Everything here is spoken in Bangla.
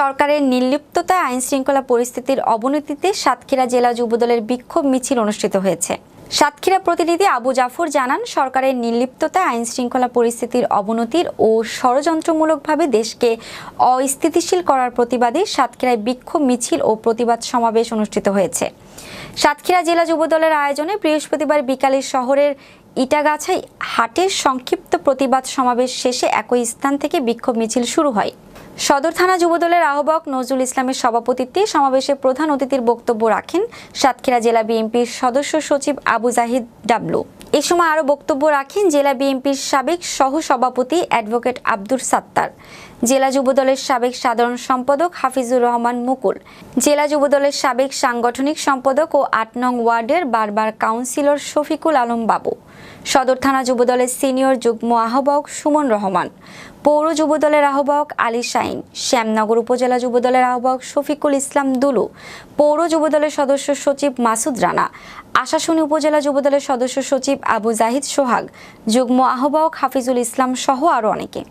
সরকারের নির্লিপ্ততায় আইন শৃঙ্খলা পরিস্থিতির অবনতিতে সাতক্ষীরা জেলা যুবদলের বিক্ষোভ মিছিল অনুষ্ঠিত হয়েছে। সাতক্ষীরা প্রতিনিধি আবু জাফর জানান, সরকারের নির্লিপ্ততায় আইন শৃঙ্খলা পরিস্থিতির অবনতির ও ষড়যন্ত্রমূলকভাবে দেশকে অস্থিতিশীল করার প্রতিবাদে সাতক্ষীরায় বিক্ষোভ মিছিল ও প্রতিবাদ সমাবেশ অনুষ্ঠিত হয়েছে। সাতক্ষীরা জেলা যুবদলের আয়োজনে বৃহস্পতিবার বিকালে শহরের ইটাগাছাই হাটের সংক্ষিপ্ত প্রতিবাদ সমাবেশ শেষে একই স্থান থেকে বিক্ষোভ মিছিল শুরু হয়। সদর থানা যুবদলের আহ্বায়ক নজরুল ইসলামের সভাপতিত্বে সমাবেশে প্রধান অতিথির বক্তব্য রাখেন সাতক্ষীরা জেলা বিএনপির সদস্য সচিব আবু জাহিদ ডাবলু। এ সময় আরও বক্তব্য রাখেন জেলা বিএনপির সাবেক সহ সভাপতি অ্যাডভোকেট আব্দুর সাত্তার, জেলা যুবদলের সাবেক সাধারণ সম্পাদক হাফিজুর রহমান মুকুল, জেলা যুবদলের সাবেক সাংগঠনিক সম্পাদক ও আট নং ওয়ার্ডের বারবার কাউন্সিলর শফিকুল আলম বাবু, সদর থানা যুবদলের সিনিয়র যুগ্ম আহ্বায়ক সুমন রহমান পৌর যুবদলের আহ্বায়ক আলী শাইন, শ্যামনগর উপজেলা যুবদলের আহ্বায়ক শফিকুল ইসলাম দুলু, পৌর যুবদলের সদস্য সচিব মাসুদ রানা, আশাশুনি উপজেলা যুবদলের সদস্য সচিব আবু জাহিদ সোহাগ, যুগ্ম আহ্বায়ক হাফিজুল ইসলাম সহ আরও অনেকে।